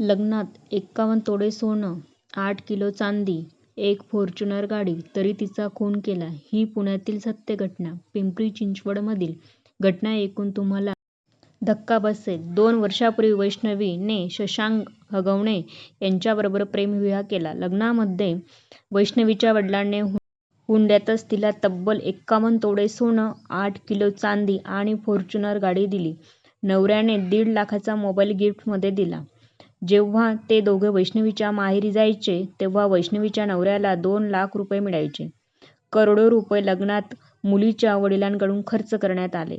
लग्नात एक्कावन्न तोळे सोनं, आठ किलो चांदी, एक फॉर्च्युनर गाडी, तरी तिचा खून केला. ही पुण्यातील सत्य घटना. पिंपरी चिंचवडमधील घटना ऐकून तुम्हाला धक्का बसेल. दोन वर्षांपूर्वी वैष्णवी ने शशांक हगवणे यांच्याबरोबर प्रेमविवाह केला. लग्नामध्ये वैष्णवीच्या वडिलांनी हुंड्यातच तिला तब्बल एक्कावन्न तोळे सोनं, आठ किलो चांदी आणि फॉर्च्युनर गाडी दिली. नवऱ्याने दीड लाखाचा मोबाईल गिफ्टमध्ये दिला. जेव्हा ते दोघे वैष्णवीच्या माहेरी जायचे, तेव्हा वैष्णवीच्या नवऱ्याला दोन लाख रुपये मिळायचे. करोडो रुपये लग्नात मुलीच्या वडिलांकडून खर्च करण्यात आले.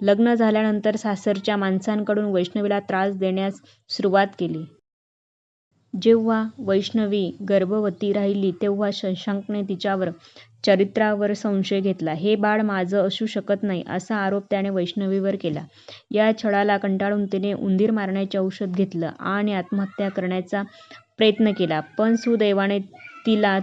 लग्न झाल्यानंतर सासरच्या माणसांकडून वैष्णवीला त्रास देण्यास सुरुवात केली. जेव्हा वैष्णवी गर्भवती राहिली तेव्हा शशांकने तिच्यावर चरित्रावर संशय घेतला. हे बाळ माझं असू शकत नाही, असा आरोप त्याने वैष्णवीवर केला. या छळाला कंटाळून तिने उंदीर मारण्याचे औषध घेतलं आणि आत्महत्या करण्याचा प्रयत्न केला. पण सुदैवाने तिला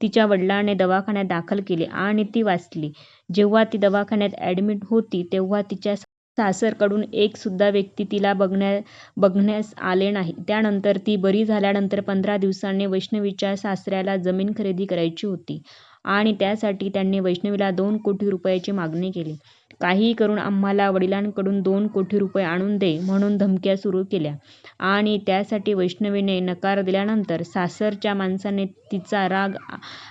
तिच्या वडिलांनी दवाखान्यात दाखल केले आणि ती वाचली. जेव्हा ती दवाखान्यात ॲडमिट होती तेव्हा तिच्या सासरकडून एक सुद्धा व्यक्ती तिला बघण्यास आले नाही. त्यानंतर ती बरी झाल्यानंतर पंधरा दिवसांनी वैष्णवीच्या सासऱ्याला जमीन खरेदी करायची होती आणि त्यासाठी त्यांनी वैष्णवीला दोन कोटी रुपयाची मागणी केली. काहीही करून आम्हाला वडिलांकडून दोन कोटी रुपये आणून दे, म्हणून धमक्या सुरू केल्या आणि त्यासाठी वैष्णवीने नकार दिल्यानंतर सासरच्या माणसांना तिचा राग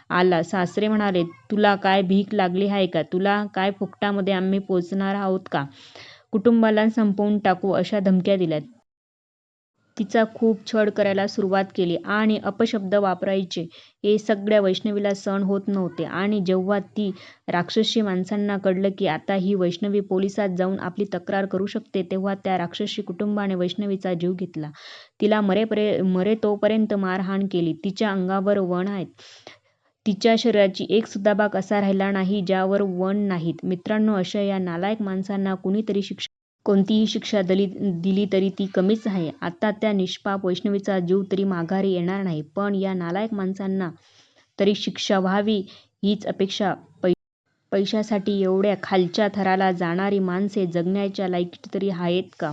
आला. सासरे म्हणाले, तुला काय भीक लागली आहे का? तुला काय फुकटामध्ये आम्ही पोसणार आहोत का? कुटुंबाला संपवून टाकू, अशा धमक्या दिल्या. तिचा खूप छळ करायला सुरुवात केली आणि अपशब्द वापरायचे. हे सगळ्या वैष्णवीला सहन होत नव्हते आणि जेव्हा ती राक्षसी माणसांना कळलं की आता ही वैष्णवी पोलिसात जाऊन आपली तक्रार करू शकते, तेव्हा त्या राक्षसी कुटुंबाने वैष्णवीचा जीव घेतला. तिला मरेतोपर्यंत मारहाण केली. तिच्या अंगावर वण आहेत. तिच्या शरीराची एक सुद्धा भाग असा राहिला नाही ज्यावर वण नाहीत. मित्रांनो, अशा या नालायक माणसांना कोणतीही शिक्षा दिली तरी ती कमीच आहे. आता त्या निष्पाप वैष्णवीचा जीव तरी माघारी येणार नाही, पण या नालायक माणसांना तरी शिक्षा व्हावी हीच अपेक्षा. पैशासाठी एवढ्या खालच्या थराला जाणारी माणसे जगण्याच्या लायकीची तरी आहेत का?